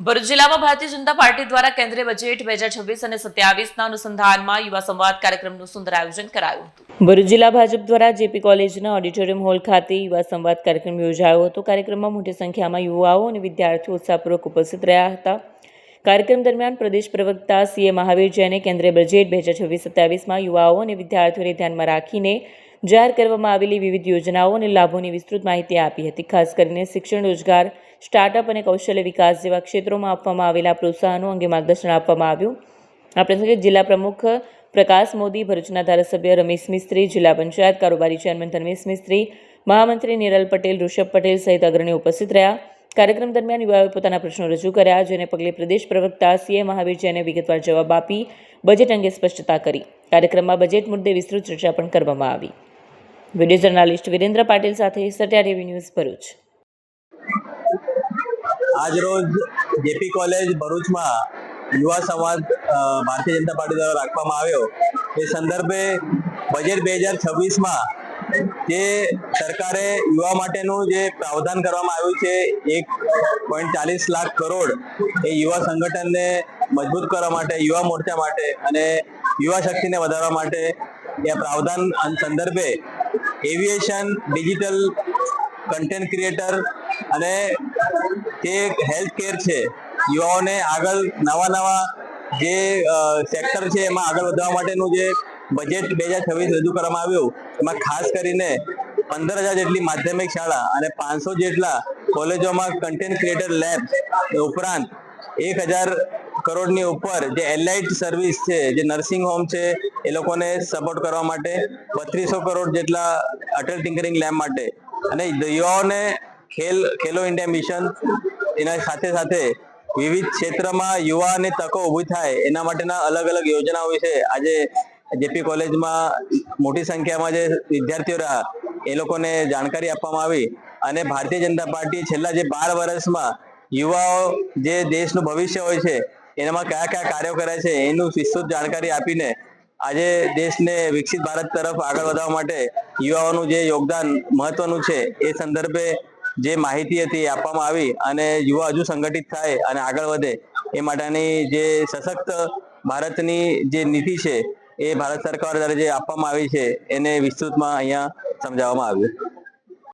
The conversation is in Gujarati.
ભરૂચ જિલ્લામાં ભારતીય જનતા પાર્ટી દ્વારા કેન્દ્રીય બજેટ બે હજાર છવ્વીસ અને સત્યાવીસના અનુસંધાનમાં યુવા સંવાદ કાર્યક્રમનું સુંદર આયોજન કરાયું હતું. ભરૂચ જિલ્લા ભાજપ દ્વારા જેપી કોલેજના ઓડિટોરિયમ હોલ ખાતે યુવા સંવાદ કાર્યક્રમ યોજાયો હતો. કાર્યક્રમમાં મોટી સંખ્યામાં યુવાઓ અને વિદ્યાર્થીઓ ઉત્સાહપૂર્વક ઉપસ્થિત રહ્યા હતા. કાર્યક્રમ દરમિયાન પ્રદેશ પ્રવક્તા સીએ મહાવીર જૈને કેન્દ્રીય બજેટ બે હજાર છવ્વીસ સત્યાવીસમાં યુવાઓ અને વિદ્યાર્થીઓને ધ્યાનમાં રાખીને જાહેર કરવામાં આવેલી વિવિધ યોજનાઓ અને લાભોની વિસ્તૃત માહિતી આપી હતી. ખાસ કરીને શિક્ષણ રોજગાર સ્ટાર્ટઅપ અને કૌશલ્ય વિકાસ જેવા ક્ષેત્રોમાં આપવામાં આવેલા પ્રોત્સાહનો અંગે માર્ગદર્શન આપવામાં આવ્યું. આ પ્રસંગે જિલ્લા પ્રમુખ પ્રકાશ મોદી, ભરૂચના ધારાસભ્ય રમેશ મિસ્ત્રી, જિલ્લા પંચાયત કારોબારી ચેરમેન ધર્મેશ મિસ્ત્રી, મહામંત્રી નિરલ પટેલ, ઋષભ પટેલ સહિત અગ્રણીઓ ઉપસ્થિત રહ્યા. કાર્યક્રમ દરમિયાન યુવાઓએ પોતાના પ્રશ્નો રજૂ કર્યા, જેને પગલે પ્રદેશ પ્રવક્તા સીએ મહાવીર જૈને વિગતવાર જવાબ આપી, બજેટ અંગે સ્પષ્ટતા કરી. કાર્યક્રમમાં બજેટ મુદ્દે વિસ્તૃત ચર્ચા પણ કરવામાં આવી. વીડિયો જર્નાલિસ્ટ વિરેન્દ્ર પાટીલ સાથે સટિયા ટીવી ન્યૂઝ ભરૂચ. આજરોજ જેપી કોલેજ ભરૂચમાં યુવા સંવાદ ભારતીય જનતા પાર્ટી દ્વારા રાખવામાં આવ્યો. એ સંદર્ભે બજેટ બે હજાર છવ્વીસમાં જે સરકારે યુવા માટેનું જે પ્રાવધાન કરવામાં આવ્યું છે, એક પોઈન્ટ ચાલીસ લાખ કરોડ એ યુવા સંગઠનને મજબૂત કરવા માટે, યુવા મોરચા માટે અને યુવા શક્તિને વધારવા માટે એ પ્રાવધાન સંદર્ભે એવિએશન, ડિજિટલ કન્ટેન્ટ ક્રિએટર અને જે હેલ્થ કેર છે. યુવાઓને આગળ નવા નવા જે સેક્ટર છે, એમાં આગળ વધવા માટેનું જે બજેટ બે હજાર છવ્વીસ રજૂ કરવામાં આવ્યું, એમાં ખાસ કરીને પંદર હજાર જેટલી માધ્યમિક શાળા અને પાંચસો જેટલા કોલેજોમાં કન્ટેન્ટ ક્રિએટર લેબ ઉપરાંત એક હજાર કરોડની ઉપર જે એલાઇટ સર્વિસ છે, જે નર્સિંગ હોમ છે, એ લોકોને સપોર્ટ કરવા માટે બત્રીસો કરોડ જેટલા અટલ ટિંકરિંગ લેબ માટે. અને યુવાઓને ખેલ, ખેલો ઇન્ડિયા મિશન એના સાથે સાથે વિવિધ ક્ષેત્રમાં યુવાને તકો ઊભી થાય, એના માટેના અલગ અલગ યોજનાઓ વિશે આજે જેપી કોલેજમાં મોટી સંખ્યામાં જે વિદ્યાર્થીઓ રહ્યા, એ લોકોને જાણકારી આપવામાં આવી અને ભારતીય જનતા પાર્ટી છેલ્લા જે બાર વર્ષમાં યુવાઓ જે દેશનું ભવિષ્ય હોય છે, એનામાં કયા કયા કાર્યો કરે છે, એનું વિસ્તૃત જાણકારી આપીને આજે દેશને વિકસિત ભારત તરફ આગળ વધવા માટે યુવાઓનું જે યોગદાન મહત્વનું છે, એ સંદર્ભે જે માહિતી હતી આપવામાં આવી અને યુવા હજુ સંગઠિત થાય અને આગળ વધે એ માટેની જે સશક્ત ભારતની જે નીતિ છે એ ભારત સરકાર દ્વારા જે આપવામાં આવી છે એને વિસ્તૃતમાં અહીંયા સમજાવવામાં આવ્યું.